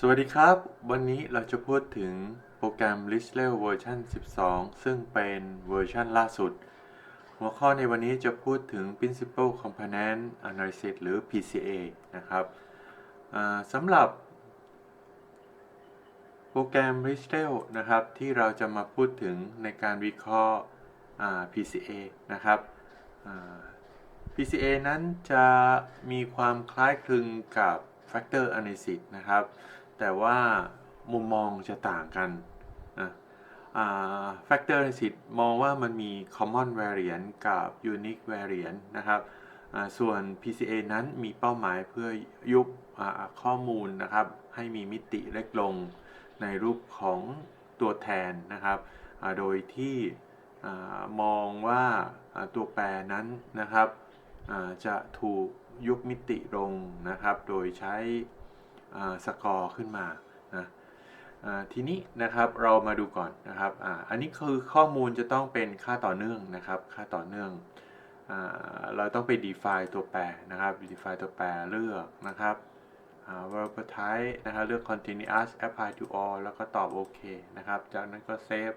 สวัสดีครับ วันนี้เราจะพูดถึงโปรแกรม l i s t l e เวอร์ชัน12 ซึ่งเป็นเวอร์ชันล่าสุด หัวข้อในวันนี้จะพูดถึง Principal Component Analysis หรือ PCA นะครับสำหรับ โปรแกรม l i s t l e นะครับ ที่เราจะมาพูดถึงในการวิเคราะห์ PCA นะครับ PCA นั้นจะมีความคล้ายคลึงกับ Factor Analysis นะครับ ว่ามุมมองจะต่างกันนะอ่า Factor Analysis มองว่ามันมี Common Variant กับ Unique Variant นะครับอ่าส่วน PCA นั้นมีเป้าหมายเพื่อยุบอ่าข้อมูลนะครับ ให้มีมิติเล็กลงในรูปของตัวแทนนะครับอ่าโดยที่อ่ามองว่าอ่าตัวแปรนั้นนะครับอ่าจะถูกยุบมิติลงนะครับ โดยใช้ สกอร์ขึ้นมานะอ่าทีนี้นะครับเรามาดูก่อนนะครับอ่าอันนี้คือข้อมูลจะต้องเป็นค่าต่อเนื่องนะครับ ค่าต่อเนื่องอ่าเราต้องไป define ตัวแปรนะครับ define ตัวแปรเลือกนะครับอ่า variable type นะครับเลือก continuous apply to all แล้วก็ตอบโอเคนะครับ จากนั้นก็ save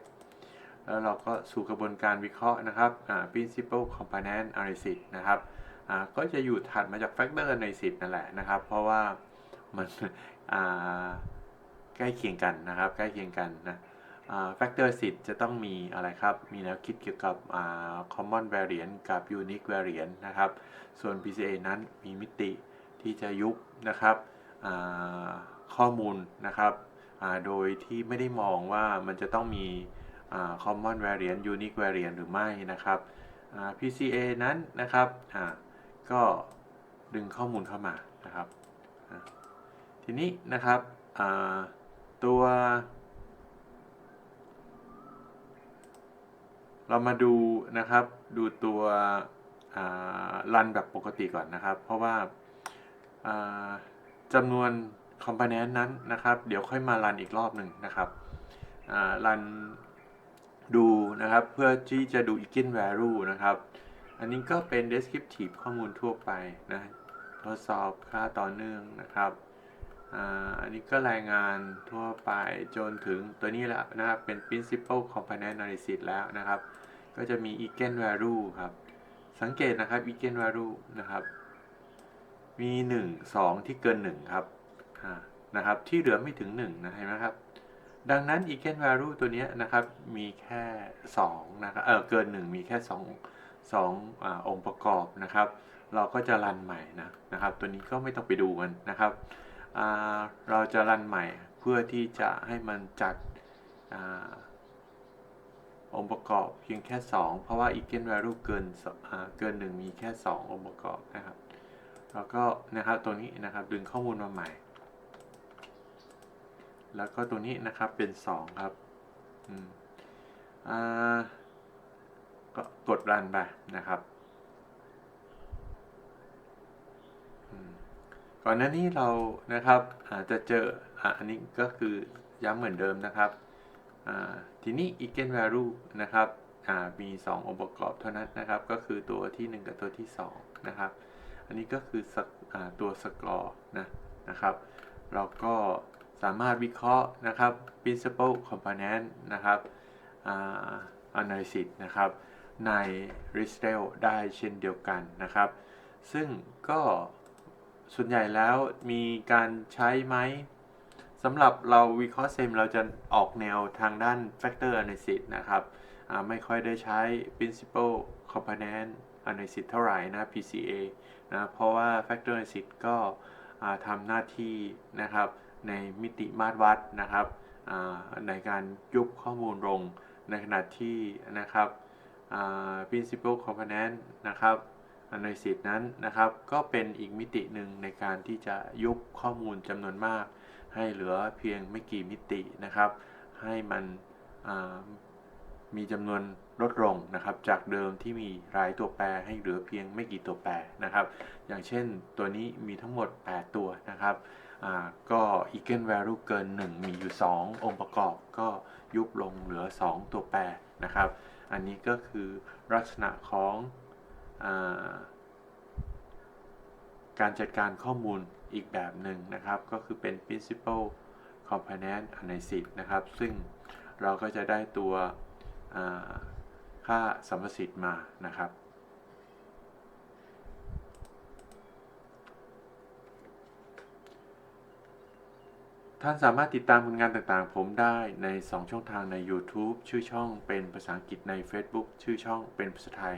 แล้วเราก็สู่กระบวนการวิเคราะห์นะครับอ่า principal component analysis นะครับอ่าก็จะอยู่ถัดมาจาก factor analysis นั่นแหละนะครับ เพราะว่า มันใกล้เคียงกันนะครับ ใกล้เคียงกันนะแฟกเตอร์สิจะต้องมีอะไรครับ มีแนวคิดเกี่ยวกับ common variant กับ unique variant นะครับ ส่วน PCA นั้นมีมิติที่จะยุบนะครับข้อมูลนะครับ โดยที่ไม่ได้มองว่ามันจะต้องมี common variant unique variant หรือไม่นะครับ PCA นั้นนะครับก็ดึงข้อมูลเข้ามานะครับ ทีนี้นะครับตัว เรามาดูนะครับดูตัวรันแบบปกติก่อนนะครับ เพราะว่าจำนวนคอมโพเนนต์นั้นนะครับ เดี๋ยวค่อยมารันอีกรอบหนึ่งนะครับรันดูนะครับเพื่อที่จะดู eigenvalue นะครับ อันนี้ก็เป็น descriptive ข้อมูลทั่วไปนะทดสอบค่าต่อเนื่องนะครับ อันนี้ก็รายงานทั่วไปจนถึงตัวนี้แล้วนะครับ เป็น principal component analysis แล้วนะครับ ก็จะมี eigenvalue ครับ สังเกตนะครับ eigenvalue นะครับ มี 1 2 ที่เกิน 1 ครับนะครับ ที่เหลือไม่ถึง 1 นะเห็นไหมครับ ดังนั้น eigenvalue ตัวนี้นะครับ มีแค่ 2 นะครับ เออเกิน 1 มีแค่ 2 2อองค์ประกอบนะครับ เราก็จะรันใหม่นะนะครับ ตัวนี้ก็ไม่ต้องไปดูกันนะครับ เราจะรันใหม่เพื่อที่จะให้มันจัดอองค์ประกอบเพียงแค่ 2 เพราะว่า eigenvalue เกินเกิน 1 มีแค่ 2 องค์ประกอบนะครับ แล้วก็นะครับตัวนี้นะครับดึงข้อมูลมาใหม่ แล้วก็ตัวนี้นะครับเป็น 2 ครับก็กดรันไปนะครับ ก่อนหน้านี้เรานะครับอาจจะเจออันนี้ก็คือย้ำเหมือนเดิมนะครับทีนี้ eigenvalue นะครับมี 2 องค์ประกอบเท่านั้นนะครับ ก็คือตัวที่ 1 กับตัวที่ 2 นะครับ อันนี้ก็คือตัวสกอร์นะนะครับ เราก็สามารถวิเคราะห์นะครับ principal component นะครับ analysis นะครับใน r e s t e l ได้เช่นเดียวกันนะครับ ซึ่งก็ ส่วนใหญ่แล้วมีการใช้ไหมสำหรับเราวิเคราะห์เซมเราจะออกแนวทางด้าน factor analysis นะครับ ไม่ค่อยได้ใช้ principal component analysis เท่าไหร่นะ PCA นะ เพราะว่า factor analysis ก็ทำหน้าที่นะครับในมิติมาตรวัดนะครับในการยุบข้อมูลลงในขณะที่นะครับ principal component นะครับ analysis นั้นนะครับ ก็เป็นอีกมิติหนึ่งในการที่จะยุบข้อมูลจำนวนมาก ให้เหลือเพียงไม่กี่มิตินะครับ ให้มันมีจำนวนลดลงนะครับ จากเดิมที่มีรายตัวแปรให้เหลือเพียงไม่กี่ตัวแปรนะครับ อย่างเช่นตัวนี้มีทั้งหมด 8 ตัวนะครับก็ eigenvalue เกิน 1 มีอยู่ 2 องค์ประกอบก็ยุบลงเหลือ 2 ตัวแปรนะครับ อันนี้ก็คือลักษณะของ การจัดการข้อมูลอีกแบบหนึ่งนะครับ ก็คือเป็น principal component analysis นะครับ ซึ่งเราก็จะได้ตัวค่าสัมประสิทธิ์มานะครับ ท่านสามารถติดตามผลงานต่างๆ ผมได้ใน 2 ช่องทางใน YouTube ชื่อช่องเป็นภาษาอังกฤษใน Facebook ชื่อช่องเป็นภาษาไทย